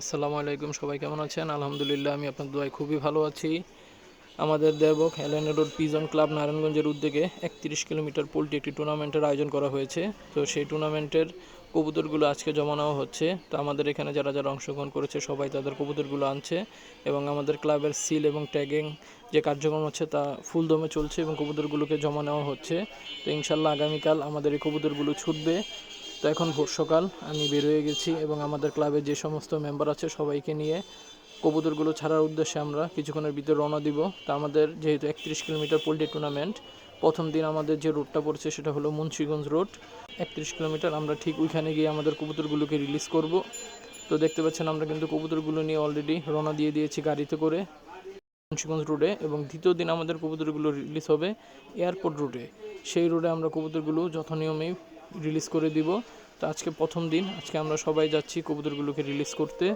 আসসালামু আলাইকুম, সবাই কেমন আছেন? আলহামদুলিল্লাহ, আমি আপনার দোয়ায় খুবই ভালো আছি। আমাদের দেবক হেলেন রোড পিজন ক্লাব নারায়ণগঞ্জের উদ্যোগে একত্রিশ কিলোমিটার পোলট্রি একটি টুর্নামেন্টের আয়োজন করা হয়েছে। তো সেই টুর্নামেন্টের কবুতরগুলো আজকে জমা নেওয়া হচ্ছে। তো আমাদের এখানে যারা যারা অংশগ্রহণ করেছে, সবাই তাদের কবুতরগুলো আনছে এবং আমাদের ক্লাবের সিল এবং ট্যাগিং যে কার্যক্রম হচ্ছে তা ফুল দমে চলছে এবং কবুতরগুলোকে জমা নেওয়া হচ্ছে। তো ইনশাল্লাহ আগামীকাল আমাদের এই কবুতরগুলো ছুটবে। তো এখন ভোর সকাল, আমি বের হয়ে গেছি এবং আমাদের ক্লাবের যে সমস্ত মেম্বার আছে সবাইকে নিয়ে কবুতরগুলো ছাড়ার উদ্দেশ্যে আমরা কিছুক্ষণের ভিতরে রওনা দিব। তা আমাদের যেহেতু একত্রিশ কিলোমিটার পোল্ট্রি টুর্নামেন্ট প্রথম দিন আমাদের যে রোডটা পড়ছে সেটা হলো মুন্সিগঞ্জ রোড একত্রিশ কিলোমিটার, আমরা ঠিক ওইখানে গিয়ে আমাদের কবুতরগুলোকে রিলিজ করব। তো দেখতে পাচ্ছেন আমরা কিন্তু কবুতরগুলো নিয়ে অলরেডি রওনা দিয়ে দিয়েছি গাড়িতে করে মুন্সিগঞ্জ রোডে এবং দ্বিতীয় দিন আমাদের কবুতরগুলো রিলিজ হবে এয়ারপোর্ট রোডে সেই রোডে আমরা কবুতরগুলো যথানিয়মেই রিলিজ করে দিব। তো আজকে প্রথম দিন আজকে আমরা সবাই যাচ্ছি কবুতরগুলোকে রিলিজ করতে।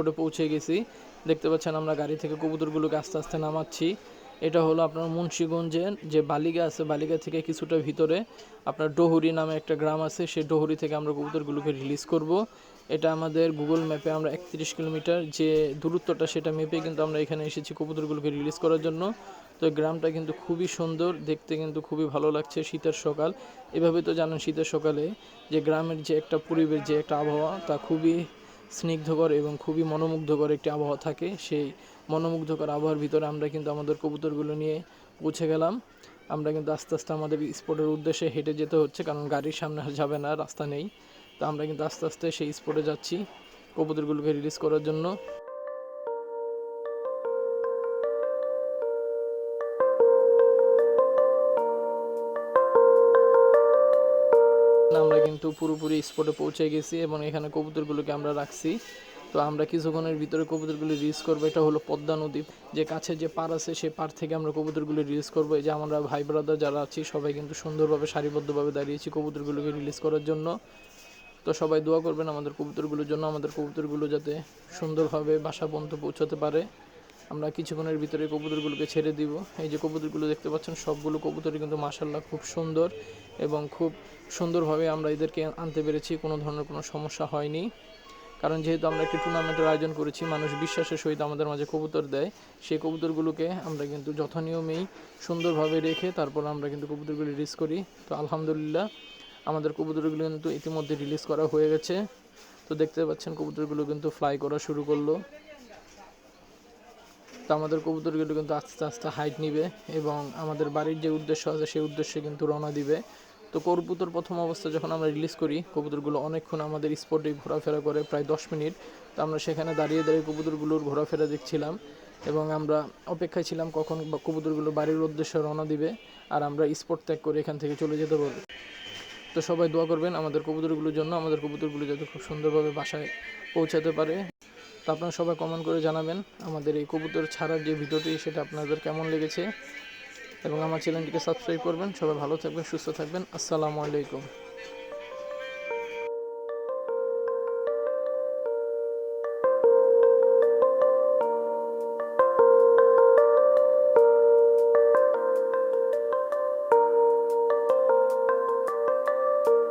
স্পটে পৌঁছে গেছি। দেখতে পাচ্ছেন আমরা গাড়ি থেকে কবুতরগুলোকে আস্তে আস্তে নামাচ্ছি। এটা হলো আপনার মুন্সীগঞ্জের যে বালিগা আছে বালিগা থেকে কিছুটা ভিতরে আপনার ডহুরি নামে একটা গ্রাম আছে, সেই ডহুরি থেকে আমরা কবুতরগুলোকে রিলিজ করব। এটা আমাদের গুগল ম্যাপে আমরা একত্রিশ কিলোমিটার যে দূরত্বটা সেটা মেপে কিন্তু আমরা এখানে এসেছি কবুতরগুলোকে রিলিজ করার জন্য। তো গ্রামটা কিন্তু খুবই সুন্দর, দেখতে কিন্তু খুবই ভালো লাগছে শীতের সকাল। এভাবে তো জানেন শীতের সকালে যে গ্রামের যে একটা পরিবেশ, যে একটা আবহাওয়া, তা খুবই স্নিগ্ধকর এবং খুবই মনোমুগ্ধকর একটি আবহাওয়া থাকে। সেই মনোমুগ্ধকর আবহাওয়ার ভিতরে আমরা কিন্তু আমাদের কবুতরগুলো নিয়ে পৌঁছে গেলাম। আমরা কিন্তু আস্তে আস্তে আমাদের স্পটের উদ্দেশ্যে হেঁটে যেতে হচ্ছে, কারণ গাড়ির সামনে যাবে না, রাস্তা নেই। তো আমরা কিন্তু আস্তে আস্তে সেই স্পটে যাচ্ছি কবুতরগুলোকে রিলিজ করার জন্য। কিন্তু পুরোপুরি স্পটে পৌঁছে গেছি এবং এখানে কবুতরগুলোকে আমরা রাখছি। তো আমরা কিছুক্ষণের ভিতরে কবুতরগুলো রিলিজ করব। এটা হলো পদ্মা নদী। যে কাছে যে পার আছে সেই পার থেকে আমরা কবুতরগুলো রিলিজ করব। এই যে আমরা ভাই ব্রাদার যারা আছি, সবাই কিন্তু সুন্দরভাবে, সারিবদ্ধভাবে দাঁড়িয়েছি কবুতরগুলোকে রিলিজ করার জন্য। তো সবাই দোয়া করবেন আমাদের কবুতরগুলোর জন্য। আমাদের কবুতরগুলো যাতে সুন্দরভাবে বাসা পর্যন্ত পৌঁছাতে পারে। আমরা কিছুক্ষণের ভিতরে কবুতরগুলোকে ছেড়ে দিব। এই যে কবুতরগুলো দেখতে পাচ্ছেন, সবগুলো কবুতরই কিন্তু মাসাল্লাহ খুব সুন্দর এবং খুব সুন্দরভাবে আমরা এদেরকে আনতে পেরেছি, কোনো ধরনের কোনো সমস্যা হয়নি। কারণ যেহেতু আমরা একটি টুর্নামেন্টের আয়োজন করেছি, মানুষ বিশ্বাসের সহিত আমাদের মাঝে কবুতর দেয়। সেই কবুতরগুলোকে আমরা কিন্তু যথানিয়মেই সুন্দরভাবে রেখে তারপর আমরা কিন্তু কবুতরগুলো রিলিজ করি। তো আলহামদুলিল্লাহ, আমাদের কবুতরগুলো কিন্তু ইতিমধ্যে রিলিজ করা হয়ে গেছে। তো দেখতে পাচ্ছেন, কবুতরগুলো কিন্তু ফ্লাই করা শুরু করল। তো আমাদের কবুতরগুলো কিন্তু আস্তে আস্তে হাইট নিবে এবং আমাদের বাড়ির যে উদ্দেশ্য আছে, সেই উদ্দেশ্যে কিন্তু রওনা দিবে। তো কবুতর প্রথম অবস্থা যখন আমরা রিলিজ করি, কবুতরগুলো অনেকক্ষণ আমাদের স্পটে ঘোরাফেরা করে, প্রায় দশ মিনিট। তো আমরা সেখানে দাঁড়িয়ে দাঁড়িয়ে কবুতরগুলোর ঘোরাফেরা দেখছিলাম এবং আমরা অপেক্ষায় ছিলাম কখন কবুতরগুলো বাড়ির উদ্দেশ্যে রওনা দিবে আর আমরা স্পট ত্যাগ করে এখান থেকে চলে যেতে পারব। তো সবাই দোয়া করবেন আমাদের কবুতরগুলোর জন্য, আমাদের কবুতরগুলো যাতে খুব সুন্দরভাবে বাসায় পৌঁছাতে পারে। আপনারা সবাই কমেন্ট করে জানাবেন আমাদের এই কবুতর ছাড়ার যে ভিডিওটি, সেটা আপনাদের কেমন লেগেছে? এবং আমার চ্যানেলটিকে সাবস্ক্রাইব করবেন। সবাই ভালো থাকবেন, সুস্থ থাকবেন। আসসালামু আলাইকুম।